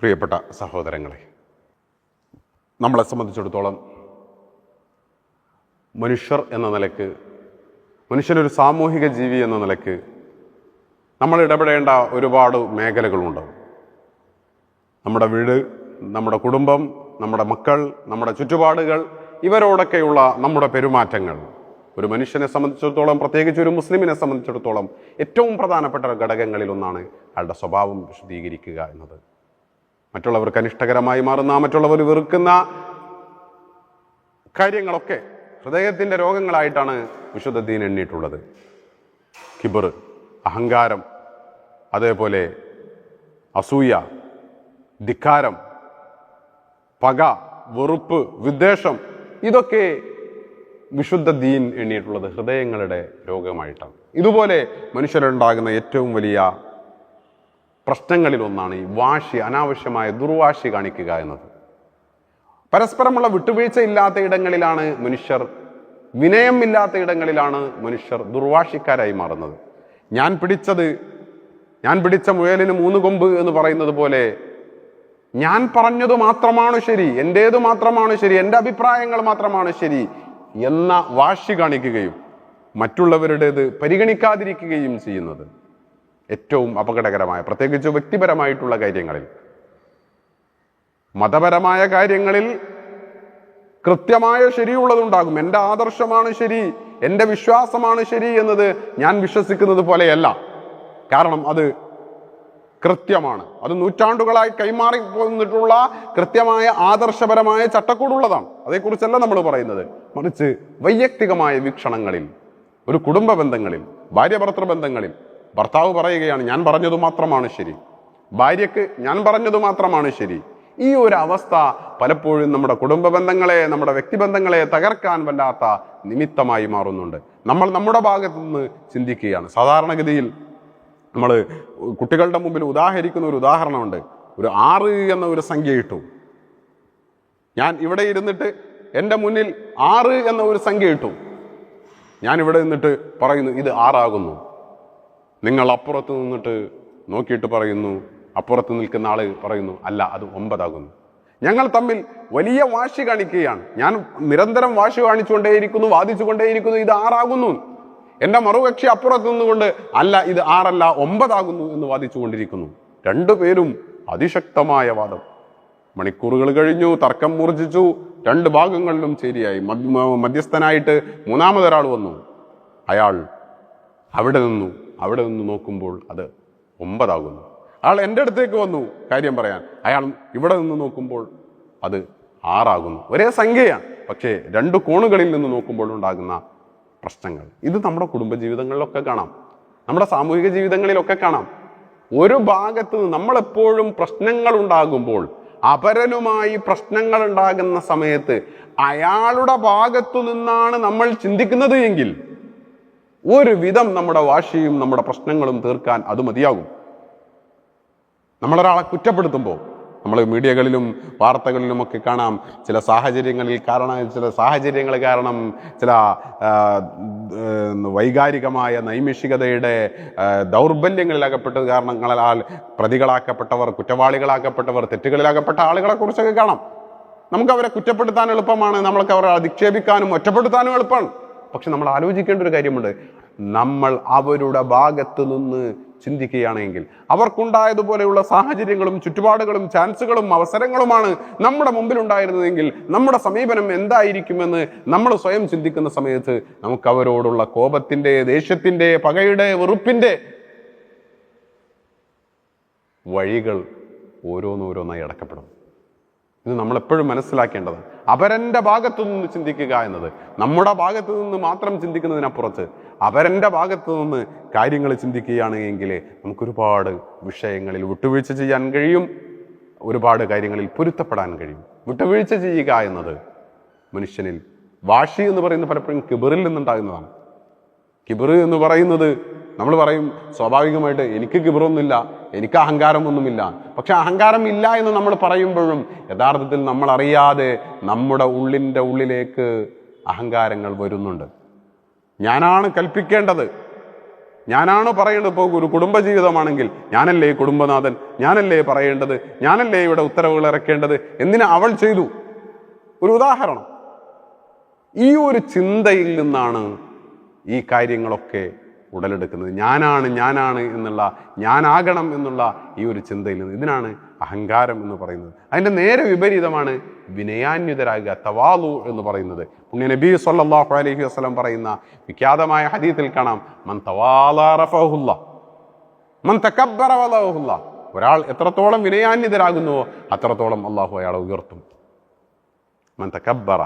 പ്രിയപ്പെട്ട സഹോദരങ്ങളെ നമ്മളെ സംബന്ധിച്ചിടത്തോളം മനുഷ്യർ എന്ന നിലയ്ക്ക് മനുഷ്യനൊരു സാമൂഹിക ജീവി എന്ന നിലയ്ക്ക് നമ്മൾ ഇടപെടേണ്ട ഒരുപാട് മേഖലകളുണ്ട് നമ്മുടെ വീട് നമ്മുടെ കുടുംബം നമ്മുടെ മക്കൾ നമ്മുടെ ചുറ്റുപാടുകൾ ഇവരോടൊക്കെയുള്ള നമ്മുടെ പെരുമാറ്റങ്ങൾ. ഒരു മനുഷ്യനെ സംബന്ധിച്ചിടത്തോളം പ്രത്യേകിച്ച് ഒരു മുസ്ലിമിനെ സംബന്ധിച്ചിടത്തോളം ഏറ്റവും പ്രധാനപ്പെട്ട ഘടകങ്ങളിൽ ഒന്നാണ് അയാളുടെ സ്വഭാവം വിശദീകരിക്കുക എന്നത്. മറ്റുള്ളവർക്ക് അനിഷ്ടകരമായി മാറുന്ന മറ്റുള്ളവർ വെറുക്കുന്ന കാര്യങ്ങളൊക്കെ ഹൃദയത്തിന്റെ രോഗങ്ങളായിട്ടാണ് വിശുദ്ധദ്ദീൻ എണ്ണിയിട്ടുള്ളത്. കിബർ അഹങ്കാരം അതേപോലെ അസൂയ ധിക്കാരം പക വെറുപ്പ് വിദ്വേഷം ഇതൊക്കെ വിശുദ്ധ ദീൻ എണ്ണിയിട്ടുള്ളത് ഹൃദയങ്ങളുടെ രോഗമായിട്ടാണ്. ഇതുപോലെ മനുഷ്യരുണ്ടാകുന്ന ഏറ്റവും വലിയ പ്രശ്നങ്ങളിൽ ഒന്നാണ് ഈ വാശി അനാവശ്യമായ ദുർവാശി കാണിക്കുക എന്നത്. പരസ്പരമുള്ള വിട്ടുവീഴ്ച ഇല്ലാത്ത ഇടങ്ങളിലാണ് മനുഷ്യർ വിനയമില്ലാത്ത ഇടങ്ങളിലാണ് മനുഷ്യർ ദുർവാശിക്കാരായി മാറുന്നത്. ഞാൻ പിടിച്ചത് ഞാൻ പിടിച്ച മുയലിന് മൂന്ന് കൊമ്പ് എന്ന് പറയുന്നത് പോലെ ഞാൻ പറഞ്ഞത് മാത്രമാണ് ശരി എന്റേത് മാത്രമാണ് ശരി എന്റെ അഭിപ്രായങ്ങൾ മാത്രമാണ് ശരി എന്ന വാശി കാണിക്കുകയും മറ്റുള്ളവരുടേത് പരിഗണിക്കാതിരിക്കുകയും ചെയ്യുന്നത്. ഏറ്റവും അപകടകരമായ പ്രത്യേകിച്ച് വ്യക്തിപരമായിട്ടുള്ള കാര്യങ്ങളിൽ. മതപരമായ കാര്യങ്ങളിൽ കൃത്യമായ ശരിയുള്ളതുണ്ടാകും. എന്റെ ആദർശമാണ് ശരി എന്റെ വിശ്വാസമാണ് ശരി എന്നത് ഞാൻ വിശ്വസിക്കുന്നത് പോലെയല്ല. കാരണം അത് കൃത്യമാണ്. അത് നൂറ്റാണ്ടുകളായി കൈമാറി പോന്നിട്ടുള്ള കൃത്യമായ ആദർശപരമായ ചട്ടക്കൂടുള്ളതാണ്. അതേക്കുറിച്ചല്ല നമ്മൾ പറയുന്നത്. മറിച്ച് വൈയക്തികമായ വീക്ഷണങ്ങളിൽ ഒരു കുടുംബ ബന്ധങ്ങളിൽ ഭാര്യ ബന്ധങ്ങളിൽ ഭർത്താവ് പറയുകയാണ് ഞാൻ പറഞ്ഞത് മാത്രമാണ് ശരി. ഭാര്യക്ക് ഞാൻ പറഞ്ഞത് മാത്രമാണ് ശരി. ഈ ഒരു അവസ്ഥ പലപ്പോഴും നമ്മുടെ കുടുംബ ബന്ധങ്ങളെ നമ്മുടെ വ്യക്തിബന്ധങ്ങളെ തകർക്കാൻ വല്ലാത്ത നിമിത്തമായി മാറുന്നുണ്ട്. നമ്മൾ നമ്മുടെ ഭാഗത്തു നിന്ന് ചിന്തിക്കുകയാണ്. സാധാരണഗതിയിൽ നമ്മൾ കുട്ടികളുടെ മുമ്പിൽ ഉദാഹരിക്കുന്ന ഒരു ഉദാഹരണമുണ്ട്. ഒരു ആറ് എന്ന ഒരു സംഖ്യ ഇട്ടു. ഞാൻ ഇവിടെ ഇരുന്നിട്ട് എന്റെ മുന്നിൽ ആറ് എന്ന ഒരു സംഖ്യ ഇട്ടു. ഞാൻ ഇവിടെ നിന്നിട്ട് പറയുന്നു ഇത് ആറാകുന്നു. നിങ്ങൾ അപ്പുറത്ത് നിന്നിട്ട് നോക്കിയിട്ട് പറയുന്നു അപ്പുറത്ത് നിൽക്കുന്ന ആൾ പറയുന്നു അല്ല അത് ഒമ്പതാകുന്നു. ഞങ്ങൾ തമ്മിൽ വലിയ വാശി കാണിക്കുകയാണ്. ഞാൻ നിരന്തരം വാശി കാണിച്ചുകൊണ്ടേയിരിക്കുന്നു വാദിച്ചുകൊണ്ടേയിരിക്കുന്നു ഇത് ആറാകുന്നു. എന്റെ മറുകക്ഷി അപ്പുറത്ത് നിന്നുകൊണ്ട് അല്ല ഇത് ആറല്ല ഒമ്പതാകുന്നു എന്ന് വാദിച്ചുകൊണ്ടിരിക്കുന്നു. രണ്ടുപേരും അതിശക്തമായ വാദം. മണിക്കൂറുകൾ കഴിഞ്ഞു തർക്കം മൂർജിച്ചു രണ്ട് ഭാഗങ്ങളിലും ശരിയായി മധ്യ- മധ്യസ്ഥനായിട്ട് മൂന്നാമതൊരാൾ വന്നു. അയാൾ അവിടെ നിന്നു. അവിടെ നിന്ന് നോക്കുമ്പോൾ അത് ഒമ്പതാകുന്നു. അയാൾ എന്റെ അടുത്തേക്ക് വന്നു കാര്യം പറയാൻ. അയാൾ ഇവിടെ നിന്ന് നോക്കുമ്പോൾ അത് ആറാകുന്നു. ഒരേ സംഖ്യയാണ്. പക്ഷേ രണ്ട് കോണുകളിൽ നിന്ന് നോക്കുമ്പോൾ ഉണ്ടാകുന്ന പ്രശ്നങ്ങൾ. ഇത് നമ്മുടെ കുടുംബജീവിതങ്ങളിലൊക്കെ കാണാം. നമ്മുടെ സാമൂഹിക ജീവിതങ്ങളിലൊക്കെ കാണാം. ഒരു ഭാഗത്ത് നമ്മളെപ്പോഴും പ്രശ്നങ്ങൾ ഉണ്ടാകുമ്പോൾ അപരനുമായി പ്രശ്നങ്ങൾ ഉണ്ടാകുന്ന സമയത്ത് അയാളുടെ ഭാഗത്തു നിന്നാണ് നമ്മൾ ചിന്തിക്കുന്നത് എങ്കിൽ ഒരു വിധം നമ്മുടെ വാശിയും നമ്മുടെ പ്രശ്നങ്ങളും തീർക്കാൻ അത് മതിയാകും. നമ്മളൊരാളെ കുറ്റപ്പെടുത്തുമ്പോൾ നമ്മൾ മീഡിയകളിലും വാർത്തകളിലും ഒക്കെ കാണാം. ചില സാഹചര്യങ്ങളിൽ കാരണം ചില സാഹചര്യങ്ങൾ കാരണം ചില വൈകാരികമായ നൈമിഷികതയുടെ ദൗർബല്യങ്ങളിൽ അകപ്പെട്ട കാരണങ്ങളാൽ പ്രതികളാക്കപ്പെട്ടവർ കുറ്റവാളികളാക്കപ്പെട്ടവർ തെറ്റുകളിലാകപ്പെട്ട ആളുകളെ കുറിച്ചൊക്കെ കാണാം. നമുക്ക് അവരെ കുറ്റപ്പെടുത്താൻ എളുപ്പമാണ്. നമ്മൾക്ക് അവരെ അധിക്ഷേപിക്കാനും ഒറ്റപ്പെടുത്താനും എളുപ്പമാണ്. പക്ഷെ നമ്മൾ ആലോചിക്കേണ്ട ഒരു കാര്യമുണ്ട്. നമ്മൾ അവരുടെ ഭാഗത്ത് നിന്ന് ചിന്തിക്കുകയാണെങ്കിൽ അവർക്കുണ്ടായതുപോലെയുള്ള സാഹചര്യങ്ങളും ചുറ്റുപാടുകളും ചാൻസുകളും അവസരങ്ങളുമാണ് നമ്മുടെ മുമ്പിൽ ഉണ്ടായിരുന്നതെങ്കിൽ നമ്മുടെ സമീപനം എന്തായിരിക്കുമെന്ന് നമ്മൾ സ്വയം ചിന്തിക്കുന്ന സമയത്ത് നമുക്ക് അവരോടുള്ള കോപത്തിന്റെ ദേഷ്യത്തിന്റെ പകയുടെ വെറുപ്പിന്റെ വഴികൾ ഓരോന്നോരോന്നായി അടക്കപ്പെടും. ഇത് നമ്മൾ എപ്പോഴും മനസ്സിലാക്കേണ്ടത് അവരന്റെ ഭാഗത്തു നിന്ന് ചിന്തിക്കുക എന്നത്. നമ്മുടെ ഭാഗത്തു നിന്ന് മാത്രം ചിന്തിക്കുന്നതിനപ്പുറത്ത് അവരന്റെ ഭാഗത്തു നിന്ന് കാര്യങ്ങൾ ചിന്തിക്കുകയാണ് എങ്കിൽ നമുക്കൊരുപാട് വിഷയങ്ങളിൽ വിട്ടുവീഴ്ച ചെയ്യാൻ കഴിയും. ഒരുപാട് കാര്യങ്ങളിൽ പൊരുത്തപ്പെടാൻ കഴിയും. വിട്ടുവീഴ്ച ചെയ്യുക എന്നത് മനുഷ്യനിൽ വാശി എന്ന് പറയുന്നത് പലപ്പോഴും കിബറിൽ നിന്നുണ്ടാകുന്നതാണ്. കിബിറ് എന്ന് പറയുന്നത് നമ്മൾ പറയും സ്വാഭാവികമായിട്ട് എനിക്ക് കിബറൊന്നുമില്ല എനിക്ക് അഹങ്കാരമൊന്നുമില്ല. പക്ഷെ അഹങ്കാരം ഇല്ല എന്ന് നമ്മൾ പറയുമ്പോഴും യഥാർത്ഥത്തിൽ നമ്മൾ അറിയാതെ നമ്മുടെ ഉള്ളിന്റെ ഉള്ളിലേക്ക് അഹങ്കാരങ്ങൾ വരുന്നുണ്ട്. ഞാനാണ് കൽപ്പിക്കേണ്ടത്. ഞാനാണ് പറയേണ്ടത്. ഇപ്പോൾ ഒരു കുടുംബജീവിതമാണെങ്കിൽ ഞാനല്ലേ കുടുംബനാഥൻ? ഞാനല്ലേ പറയേണ്ടത്? ഞാനല്ലേ ഇവിടെ ഉത്തരവുകൾ ഇറക്കേണ്ടത്? എന്തിനാ അവൾ ചെയ്തു? ഒരു ഉദാഹരണം. ഈ ഒരു ചിന്തയിൽ നിന്നാണ് ഈ കാര്യങ്ങളൊക്കെ ഉടലെടുക്കുന്നത്. ഞാനാണ് ഞാനാണ് എന്നുള്ള ഞാനാകണം എന്നുള്ള ഈ ഒരു ചിന്തയിൽ നിന്ന് ഇതിനാണ് അഹങ്കാരം എന്ന് പറയുന്നത്. അതിന്റെ നേരെ വിപരീതമാണ് വിനയാന്യുതരാകുക തവാലു എന്ന് പറയുന്നത്. പുണ്യ നബി സല്ലാഹു അലഹി വസ്ലം പറയുന്ന വിഖ്യാതമായ ഹദീത്തിൽ കാണാം മൻ തവാല റഫഅഹുല്ല മൻ ഒരാൾ എത്രത്തോളം വിനയാന്യതരാകുന്നുവോ അത്രത്തോളം അള്ളാഹു അയാളെ ഉയർത്തും. മൻ തകബ്ബറ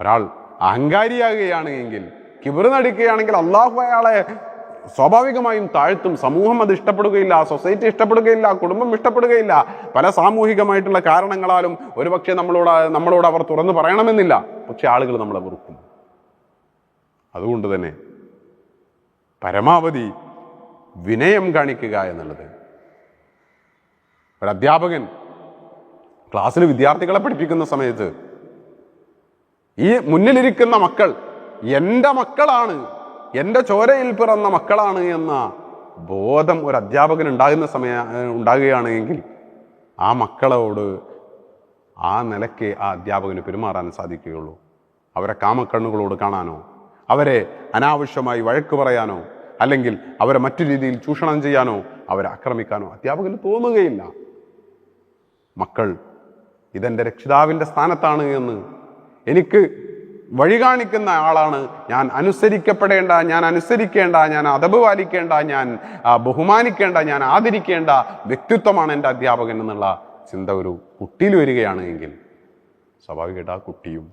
ഒരാൾ അഹങ്കാരിയാകുകയാണ് എങ്കിൽ കിബിറ് നടിക്കുകയാണെങ്കിൽ അള്ളാഹു അയാളെ സ്വാഭാവികമായും താഴ്ത്തും. സമൂഹം അത് ഇഷ്ടപ്പെടുകയില്ല സൊസൈറ്റി ഇഷ്ടപ്പെടുകയില്ല കുടുംബം ഇഷ്ടപ്പെടുകയില്ല. പല സാമൂഹികമായിട്ടുള്ള കാരണങ്ങളാലും ഒരുപക്ഷെ നമ്മളോട് നമ്മളോട് അവർ തുറന്നു പറയണമെന്നില്ല. പക്ഷെ ആളുകൾ നമ്മളെ വെറുക്കും അതുകൊണ്ട് തന്നെ പരമാവധി വിനയം കാണിക്കുക എന്നുള്ളത്. ഒരു അധ്യാപകൻ ക്ലാസ്സിൽ വിദ്യാർത്ഥികളെ പഠിപ്പിക്കുന്ന സമയത്ത് ഈ മുന്നിലിരിക്കുന്ന മക്കൾ എന്റെ മക്കളാണ് എന്റെ ചോരയിൽ പിറന്ന മക്കളാണ് എന്ന ബോധം ഒരു അധ്യാപകൻ ഉണ്ടാകുന്ന സമയ ഉണ്ടാകുകയാണ് എങ്കിൽ ആ മക്കളോട് ആ നിലയ്ക്ക് ആ അധ്യാപകന് പെരുമാറാൻ സാധിക്കുകയുള്ളൂ. അവരെ കാമക്കണ്ണുകളോട് കാണാനോ അവരെ അനാവശ്യമായി വഴക്ക് പറയാനോ അല്ലെങ്കിൽ അവരെ മറ്റു രീതിയിൽ ചൂഷണം ചെയ്യാനോ അവരെ ആക്രമിക്കാനോ അധ്യാപകന് തോന്നുകയില്ല. മക്കൾ ഇതെന്റെ രക്ഷിതാവിന്റെ സ്ഥാനത്താണ് എന്ന് എനിക്ക് വഴി കാണിക്കുന്ന ആളാണ്. ഞാൻ അനുസരിക്കപ്പെടേണ്ട ഞാൻ അനുസരിക്കേണ്ട ഞാൻ അതബ് പാലിക്കേണ്ട ഞാൻ ബഹുമാനിക്കേണ്ട ഞാൻ ആദരിക്കേണ്ട വ്യക്തിത്വമാണ് എന്റെ അധ്യാപകൻ എന്നുള്ള ചിന്ത ഒരു കുട്ടിയിൽ വരികയാണ് എങ്കിൽ സ്വാഭാവികമായിട്ട് ആ കുട്ടിയും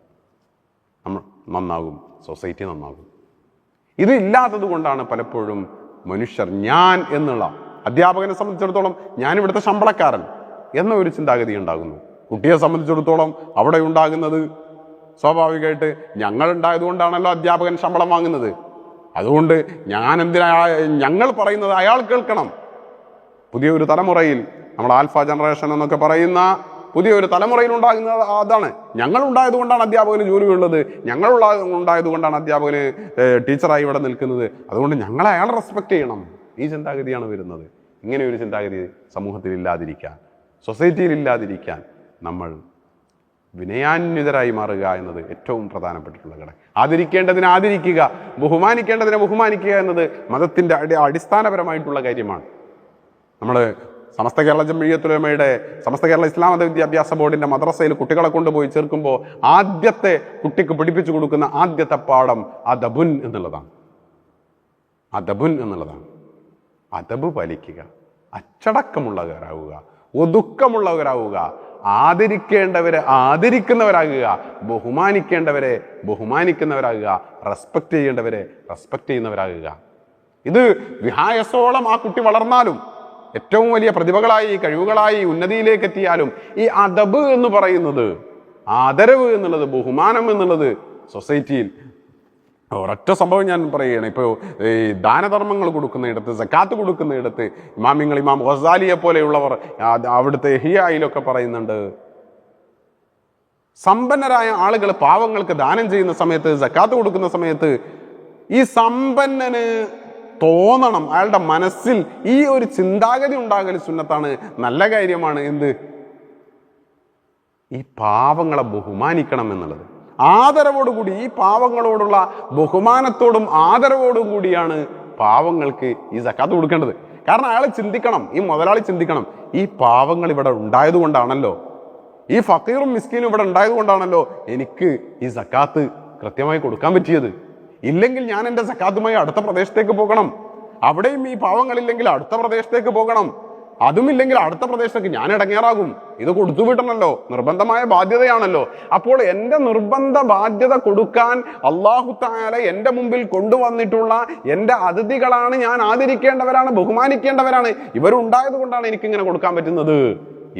നമ്മൾ നന്നാകും സൊസൈറ്റി നന്നാകും. ഇത് ഇല്ലാത്തത് കൊണ്ടാണ് പലപ്പോഴും മനുഷ്യർ ഞാൻ എന്നുള്ള അധ്യാപകനെ സംബന്ധിച്ചിടത്തോളം ഞാൻ ഇവിടുത്തെ ശമ്പളക്കാരൻ എന്ന ഒരു ചിന്താഗതി ഉണ്ടാകുന്നു. കുട്ടിയെ സംബന്ധിച്ചിടത്തോളം അവിടെ ഉണ്ടാകുന്നത് സ്വാഭാവികമായിട്ട് ഞങ്ങൾ കൊണ്ടാണല്ലോ അധ്യാപകൻ ശമ്പളം വാങ്ങുന്നത്. അതുകൊണ്ട് ഞാൻ എന്തിനാ ഞങ്ങൾ പറയുന്നത് അയാൾ കേൾക്കണം. പുതിയൊരു തലമുറയിൽ നമ്മൾ ആൽഫ ജനറേഷൻ എന്നൊക്കെ പറയുന്ന പുതിയൊരു തലമുറയിൽ ഉണ്ടാകുന്നത് അതാണ്. ഞങ്ങൾ ഉണ്ടായത് കൊണ്ടാണ് അധ്യാപകന് ജോലിയുള്ളത്. ഞങ്ങളുള്ള ഉണ്ടായത് കൊണ്ടാണ് അധ്യാപകന് ടീച്ചറായി ഇവിടെ നിൽക്കുന്നത്. അതുകൊണ്ട് ഞങ്ങൾ അയാൾ റെസ്പെക്ട് ചെയ്യണം. ഈ ചിന്താഗതിയാണ് വരുന്നത്. ഇങ്ങനെ ഒരു ചിന്താഗതി സമൂഹത്തിൽ ഇല്ലാതിരിക്കാൻ സൊസൈറ്റിയിൽ ഇല്ലാതിരിക്കാൻ നമ്മൾ വിനയാന്വിതരായി മാറുക എന്നത് ഏറ്റവും പ്രധാനപ്പെട്ടിട്ടുള്ള ഘടകം. ആദരിക്കേണ്ടതിനെ ആദരിക്കുക ബഹുമാനിക്കേണ്ടതിനെ ബഹുമാനിക്കുക എന്നത് മതത്തിന്റെ അടി അടിസ്ഥാനപരമായിട്ടുള്ള കാര്യമാണ്. നമ്മൾ സമസ്ത കേരള ജംഇയ്യത്തുലമയുടെ സമസ്ത കേരള ഇസ്ലാം മത വിദ്യാഭ്യാസ ബോർഡിന്റെ മദ്രസയിൽ കുട്ടികളെ കൊണ്ടുപോയി ചേർക്കുമ്പോൾ ആദ്യത്തെ കുട്ടിക്ക് പഠിപ്പിച്ചു കൊടുക്കുന്ന ആദ്യത്തെ പാഠം അദബുൻ എന്നുള്ളതാണ്. അദബുൻ എന്നുള്ളതാണ്. അദബ് പാലിക്കുക അച്ചടക്കമുള്ളവരാവുക ഒതുക്കമുള്ളവരാവുക ആദരിക്കേണ്ടവരെ ആദരിക്കുന്നവരാകുക. ബഹുമാനിക്കേണ്ടവരെ ബഹുമാനിക്കുന്നവരാകുക. Respect ചെയ്യേണ്ടവരെ respect ചെയ്യുന്നവരാകുക. ഇത് വിഹായസോളം ആ കുട്ടി വളർന്നാലും ഏറ്റവും വലിയ പ്രതിഭകളായി കഴിവുകളായി ഉന്നതിയിലേക്ക് എത്തിയാലും ഈ അദബ് എന്ന് പറയുന്നത് ആദരവ് എന്നുള്ളത് ബഹുമാനം എന്നുള്ളത് സൊസൈറ്റിയിൽ ഒരൊറ്റ സംഭവം ഞാൻ പറയുകയാണ്. ഇപ്പോൾ ഈ ദാനധർമ്മങ്ങൾ കൊടുക്കുന്നിടത്ത് സക്കാത്ത് കൊടുക്കുന്നിടത്ത് ഇമാമിങ്ങൾ ഇമാം ഗസാലിയെ പോലെയുള്ളവർ അവിടുത്തെ ഹിയായിലൊക്കെ പറയുന്നുണ്ട്. സമ്പന്നരായ ആളുകൾ പാവങ്ങൾക്ക് ദാനം ചെയ്യുന്ന സമയത്ത് സക്കാത്ത് കൊടുക്കുന്ന സമയത്ത് ഈ സമ്പന്നന് തോന്നണം. അയാളുടെ മനസ്സിൽ ഈ ഒരു ചിന്താഗതി ഉണ്ടാകൽ സുന്നത്താണ് നല്ല കാര്യമാണ്. എന്ത്? ഈ പാവങ്ങളെ ബഹുമാനിക്കണം എന്നുള്ളത്. ആദരവോടുകൂടി ഈ പാവങ്ങളോടുള്ള ബഹുമാനത്തോടും ആദരവോടും കൂടിയാണ് പാവങ്ങൾക്ക് ഈ സക്കാത്ത് കൊടുക്കേണ്ടത്. കാരണം അയാൾ ചിന്തിക്കണം ഈ മുതലാളി ചിന്തിക്കണം ഈ പാവങ്ങൾ ഇവിടെ ഉണ്ടായത് കൊണ്ടാണല്ലോ ഈ ഫക്കീറും മിസ്കീനും ഇവിടെ ഉണ്ടായത് കൊണ്ടാണല്ലോ എനിക്ക് ഈ സക്കാത്ത് കൃത്യമായി കൊടുക്കാൻ പറ്റിയത്. ഇല്ലെങ്കിൽ ഞാൻ എന്റെ സക്കാത്തുമായി അടുത്ത പ്രദേശത്തേക്ക് പോകണം. അവിടെയും ഈ പാവങ്ങളില്ലെങ്കിൽ അടുത്ത പ്രദേശത്തേക്ക് പോകണം. അതുമില്ലെങ്കിൽ അടുത്ത പ്രദേശത്തേക്ക് ഞാൻ ഇടങ്ങേറാകും. ഇത് കൊടുത്തു വിട്ടണല്ലോ നിർബന്ധമായ ബാധ്യതയാണല്ലോ. അപ്പോൾ എന്റെ നിർബന്ധ ബാധ്യത കൊടുക്കാൻ അള്ളാഹു താല എന്റെ മുമ്പിൽ കൊണ്ടുവന്നിട്ടുള്ള എന്റെ അതിഥികളാണ് ഞാൻ ആദരിക്കേണ്ടവരാണ് ബഹുമാനിക്കേണ്ടവരാണ്. ഇവരുണ്ടായത് കൊണ്ടാണ് എനിക്ക് ഇങ്ങനെ കൊടുക്കാൻ പറ്റുന്നത്.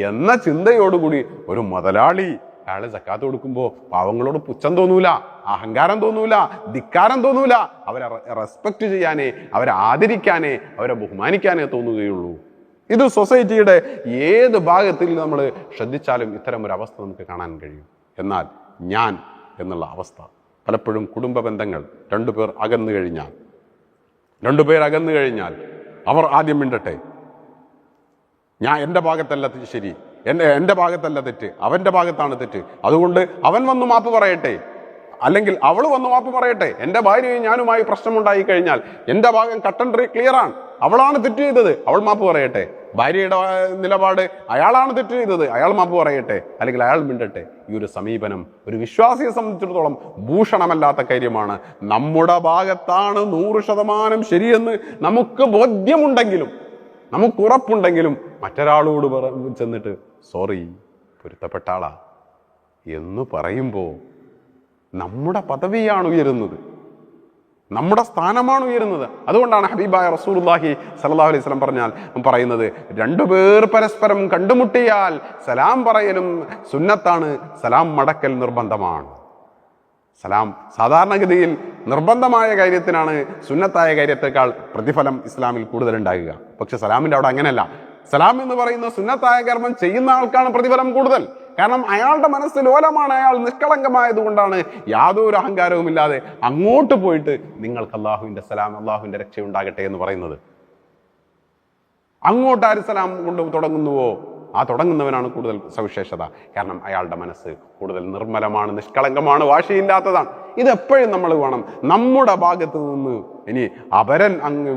എന്ന ചിന്തയോടുകൂടി ഒരു മുതലാളി അയാൾ സക്കാത്ത് കൊടുക്കുമ്പോൾ പാവങ്ങളോട് പുച്ഛം തോന്നൂല അഹങ്കാരം തോന്നൂല ധിക്കാരം തോന്നൂല. അവരെ റെസ്പെക്ട് ചെയ്യാനേ അവരെ ആദരിക്കാനേ അവരെ ബഹുമാനിക്കാനേ തോന്നുകയുള്ളൂ. ഇത് സൊസൈറ്റിയുടെ ഏത് ഭാഗത്തിൽ നമ്മൾ ശ്രദ്ധിച്ചാലും ഇത്തരം ഒരു അവസ്ഥ നമുക്ക് കാണാൻ കഴിയും. എന്നാൽ ഞാൻ എന്നുള്ള അവസ്ഥ പലപ്പോഴും കുടുംബ ബന്ധങ്ങൾ രണ്ടുപേർ അകന്നു കഴിഞ്ഞാൽ രണ്ടുപേർ അകന്നു കഴിഞ്ഞാൽ അവർ ആദ്യം മിണ്ടട്ടെ. ഞാൻ എന്റെ ഭാഗത്തല്ല ശരി എന്റെ എന്റെ ഭാഗത്തല്ല തെറ്റ് അവന്റെ ഭാഗത്താണ് തെറ്റ്. അതുകൊണ്ട് അവൻ വന്ന് മാപ്പ് പറയട്ടെ. അല്ലെങ്കിൽ അവൾ വന്ന് മാപ്പ് പറയട്ടെ. എന്റെ ഭാര്യയും ഞാനുമായി പ്രശ്നമുണ്ടായി കഴിഞ്ഞാൽ എന്റെ ഭാഗം കട്ടൻ ട്രീ ക്ലിയറാണ് അവളാണ് തെറ്റ് ചെയ്തത്. അവൾ മാപ്പ് പറയട്ടെ. ഭാര്യയുടെ നിലപാട്. അയാളാണ് തെറ്റ് ചെയ്തത്. അയാൾ മാപ്പ് പറയട്ടെ. അല്ലെങ്കിൽ അയാൾ മിണ്ടട്ടെ. ഈ ഒരു സമീപനം ഒരു വിശ്വാസിയെ സംബന്ധിച്ചിടത്തോളം ഭൂഷണമല്ലാത്ത കാര്യമാണ്. നമ്മുടെ ഭാഗത്താണ് നൂറ് ശതമാനം ശരിയെന്ന് നമുക്ക് ബോധ്യമുണ്ടെങ്കിലും നമുക്ക് ഉറപ്പുണ്ടെങ്കിലും മറ്റൊരാളോട് പറ ചെന്നിട്ട് സോറി പൊരുത്തപ്പെട്ട ആളാ. എന്ന് പറയുമ്പോൾ നമ്മുടെ പദവിയാണ് ഉയരുന്നത്. നമ്മുടെ സ്ഥാനമാണ് ഉയരുന്നത്. അതുകൊണ്ടാണ് ഹബീബായ റസൂലുള്ളാഹി സല്ലല്ലാഹു അലൈഹി വസല്ലം പറഞ്ഞാൽ പറയുന്നത് രണ്ടുപേർ പരസ്പരം കണ്ടുമുട്ടിയാൽ സലാം പറയലും സുന്നത്താണ്. സലാം മടക്കൽ നിർബന്ധമാണ്. സലാം സാധാരണഗതിയിൽ നിർബന്ധമായ കാര്യത്തിനാണ് സുന്നത്തായ കാര്യത്തെക്കാൾ പ്രതിഫലം ഇസ്ലാമിൽ കൂടുതൽ ഉണ്ടാകുക പക്ഷെ സലാമിന്റെ അവിടെ അങ്ങനെയല്ല. സലാം എന്ന് പറയുന്ന സുന്നത്തായ കർമ്മം ചെയ്യുന്ന ആൾക്കാണ് പ്രതിഫലം കൂടുതൽ. കാരണം അയാളുടെ മനസ്സ് ലോലമാണ് അയാൾ നിഷ്കളങ്കമായതുകൊണ്ടാണ് യാതൊരു അഹങ്കാരവും ഇല്ലാതെ അങ്ങോട്ട് പോയിട്ട് നിങ്ങൾക്ക് അള്ളാഹുവിന്റെ സലാം അള്ളാഹുവിന്റെ രക്ഷ ഉണ്ടാകട്ടെ എന്ന് പറയുന്നത്. അങ്ങോട്ട് ആര് സലാം കൊണ്ട് തുടങ്ങുന്നുവോ? ആ തുടങ്ങുന്നവനാണ് കൂടുതൽ സവിശേഷത. കാരണം അയാളുടെ മനസ്സ് കൂടുതൽ നിർമ്മലമാണ് നിഷ്കളങ്കമാണ് വാശിയില്ലാത്തതാണ്. ഇതെപ്പോഴും നമ്മൾ വേണം. നമ്മുടെ ഭാഗത്ത് നിന്ന് ഇനി അപരൻ അങ്ങ്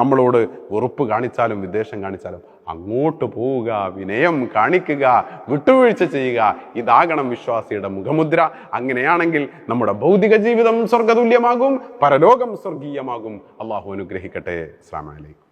നമ്മളോട് ഉറപ്പ് കാണിച്ചാലും വിദ്വേഷം കാണിച്ചാലും അങ്ങോട്ട് പോവുക വിനയം കാണിക്കുക വിട്ടുവീഴ്ച ചെയ്യുക ഇതാകണം വിശ്വാസിയുടെ മുഖമുദ്ര. അങ്ങനെയാണെങ്കിൽ നമ്മുടെ ഭൗതിക ജീവിതം സ്വർഗതുല്യമാകും പരലോകം സ്വർഗീയമാകും. അള്ളാഹു അനുഗ്രഹിക്കട്ടെ. അസ്ലാം വലൈക്കും